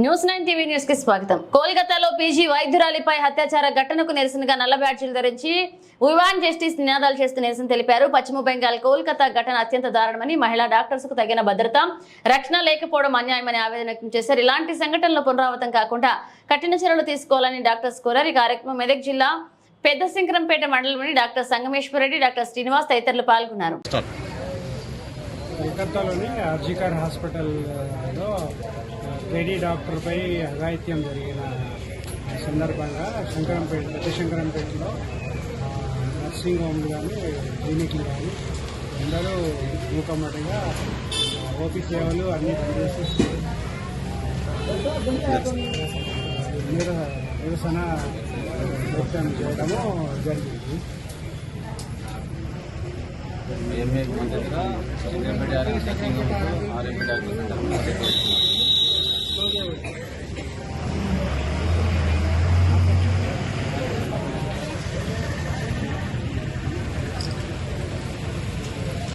News nine TV న్యూస్కి స్వాగతం. కోల్కతాలో పీజీ వైద్యురాలిపై అత్యాచార ఘటనకు నిరసనగా నల్ల బ్యాడ్జీలు ధరించి వివాన్ జస్టిస్ నినాదాలు చేస్తూ నిరసన తెలిపారు. పశ్చిమ బెంగాల్ కోల్కతా ఘటన అత్యంత దారుణమని మహిళా డాక్టర్స్కు తగిన భద్రత రక్షణ లేకపోవడం అన్యాయమని ఆవేదన వ్యక్తం చేశారు. ఇలాంటి సంఘటనలు పునరావృతం కాకుండా కఠిన చర్యలు తీసుకోవాలని డాక్టర్స్ కోరారు. ఈ కార్యక్రమం మెదక్ జిల్లా పెద్ద శంకరంపేట మండలంలోని డాక్టర్ సంగమేశ్వరరెడ్డి డాక్టర్ శ్రీనివాస్ తదితరులు పాల్గొన్నారు. కలకత్తాలోని ఆర్జికర్ హాస్పిటల్లో లేడీ డాక్టర్పై అఘాయిత్యం జరిగిన సందర్భంగా శంకరంపేట పెద్దశంకరంపేటలో నర్సింగ్ హోమ్లు కానీ క్లినిక్లు కానీ అందరూ మూకమ్మటిగా ఓపీ సేవలు అన్నీ పనిచేసి నిరసన చేయడము జరిగింది. ఎంఏ మద్దతుగా ఎంపీ డాక్టర్ ఆర్ఎంపీ డాక్టర్